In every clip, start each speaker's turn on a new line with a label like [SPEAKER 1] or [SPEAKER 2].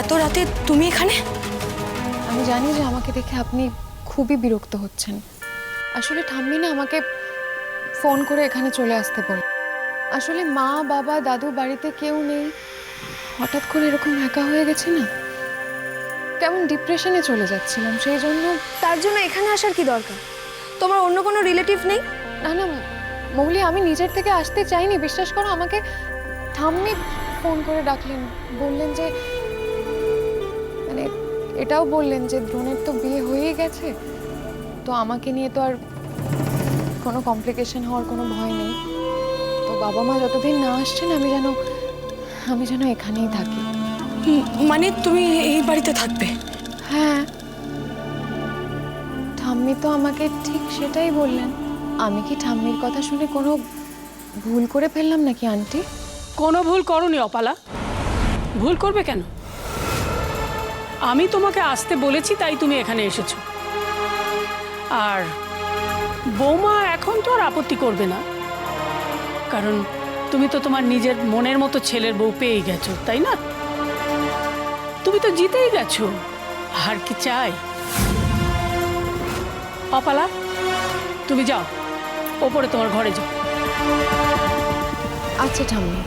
[SPEAKER 1] এত রাতে তুমি এখানে?
[SPEAKER 2] আমি জানি যে আমাকে দেখে আপনি খুবই বিরক্ত হচ্ছেন। আসলে ঠাম্মি না আমাকে ফোন করে এখানে চলে আসতে বলে আসলে মা বাবা দাদু বাড়িতে কেউ নেই। হঠাৎ করে এরকম একা হয়ে গেছে না? কেমন ডিপ্রেশনে চলে যাচ্ছিলাম সেই জন্য
[SPEAKER 1] তার জন্য এখানে আসার কি দরকার? তোমার অন্য কোনো রিলেটিভ নেই?
[SPEAKER 2] না না মৌলি আমি নিজের থেকে আসতে চাইনি। বিশ্বাস করো আমাকে ঠাম্মি ফোন করে ডাকলেন। বললেন যে মানে এটাও বললেন যে দ্রোণের তো বিয়ে হয়েই গেছে। তো আমাকে নিয়ে তো আর কোনো কমপ্লিকেশন হওয়ার কোনো ভয় নেই। তো বাবা মা যতদিন না আসছেন আমি যেন আমি যেন এখানেই থাকি।
[SPEAKER 1] মানে তুমি এই বাড়িতে থাকবে?
[SPEAKER 2] হ্যাঁ। ঠাম্মি তো আমাকে ঠিক সেটাই বললেন। আমি কি ঠাম্মির কথা শুনে কোনো ভুল করে ফেললাম নাকি আন্টি?
[SPEAKER 3] কোনো ভুল করনি অপালা। ভুল করবে কেন? আমি তোমাকে আসতে বলেছি, তাই তুমি এখানে এসেছ। আর বৌমা এখন তো আর আপত্তি করবে না। কারণ তুমি তো তোমার নিজের মনের মতো ছেলের বউ পেয়েই গেছো, তাই না? তুমি তো জিতেই গেছো, আর কি চাই? অপালা, তুমি যাও, ওপরে তোমার ঘরে যাও।
[SPEAKER 2] আচ্ছা ঠাম্মি।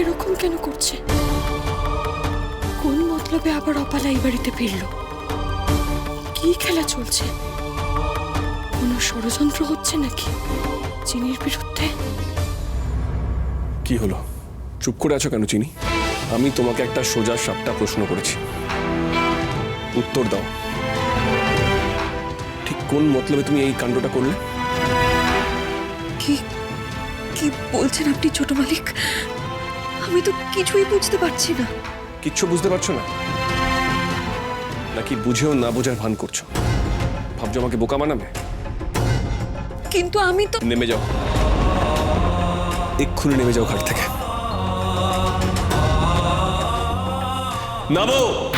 [SPEAKER 4] এরকম কেন করছে? কোন মতলবে আবার বাড়িতে ফিরল? কি খেলা চলছে? কোনো ষড়যন্ত্র হচ্ছে নাকি? চিনির
[SPEAKER 5] কি হলো? চুপ করে আছো কেন, চিনি? আমি তোমাকে একটা সোজা সাপটা প্রশ্ন করেছি। উত্তর দাও। ঠিক কোন মতলবে তুমি এই কাণ্ডটা করলে?
[SPEAKER 4] কি কি বলছেন আপনি ছোট মালিক? আমি তো কিছুই বুঝতে পারছি না।
[SPEAKER 5] কিচ্ছু বুঝতে পারছ না? নাকি বুঝেও না বোঝার ভান করছ? ভাবছ আমাকে বোকা বানাবে?
[SPEAKER 4] কিন্তু আমি তো
[SPEAKER 5] নেমে যাও। এক্ষুনি নেমে যাও ঘাট থেকে। নামো!